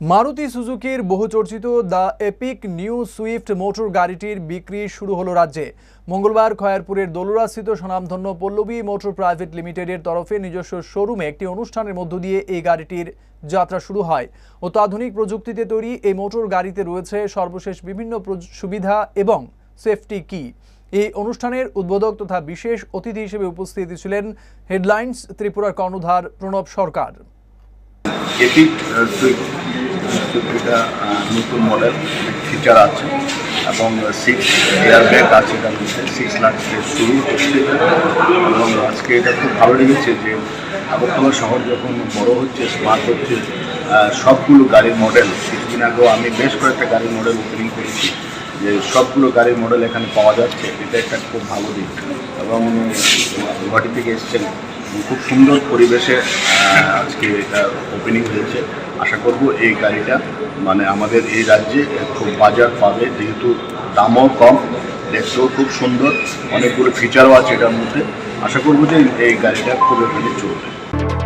মারুতি সুজুকির বহুচর্চিত the epic new Swift motor গাড়িটির বিক্রি শুরু হলো রাজ্যে। মঙ্গলবার খয়ারপুরের দলুরাস্থিত স্বনামধন্য পল্লবী মোটর প্রাইভেট লিমিটেডের তরফে নিজস্ব শোরুমে একটি অনুষ্ঠানের মধ্য দিয়ে এই গাড়িটির যাত্রা শুরু হয়। অত্যাধুনিক প্রযুক্তিতে তৈরি এই মোটর গাড়িতে রয়েছে সর্বশেষ বিভিন্ন সুবিধা এবং সেফটি কি। এই অনুষ্ঠানের উদ্বোধক তথা বিশেষ অতিথি হিসেবে উপস্থিত ছিলেন হেডলাইন্স ত্রিপুরার কর্ণধার প্রণব সরকার। এপিক সুইফটটা নতুন মডেল ফিচার আছে। এবং সিক্স এয়ার ব্যাগ আছে এটার মধ্যে সিক্স লাখ শুরু হচ্ছে এবং আজকে এটা খুব ভালো লেগেছে যে আগরতলা শহর যখন বড় হচ্ছে স্মার্ট হচ্ছে সবগুলো গাড়ির মডেল কিছুদিন আগেও আমি বেশ কয়েকটা গাড়ির মডেল ওপেনিং করেছি, যে সবগুলো গাড়ির মডেল এখানে পাওয়া যাচ্ছে। এটা একটা খুব ভালো দিক। এবং গুয়াহাটি থেকে এসছেন খুব সুন্দর পরিবেশে আজকে এটা ওপেনিং হয়েছে। আশা করব এই গাড়িটা মানে আমাদের এই রাজ্যে খুব বাজার পাবে, যেহেতু দামও কম, দেখতেও খুব সুন্দর, অনেকগুলো ফিচারও আছে এটার মধ্যে। আশা করব যে এই গাড়িটা খুব এখানে চলবে।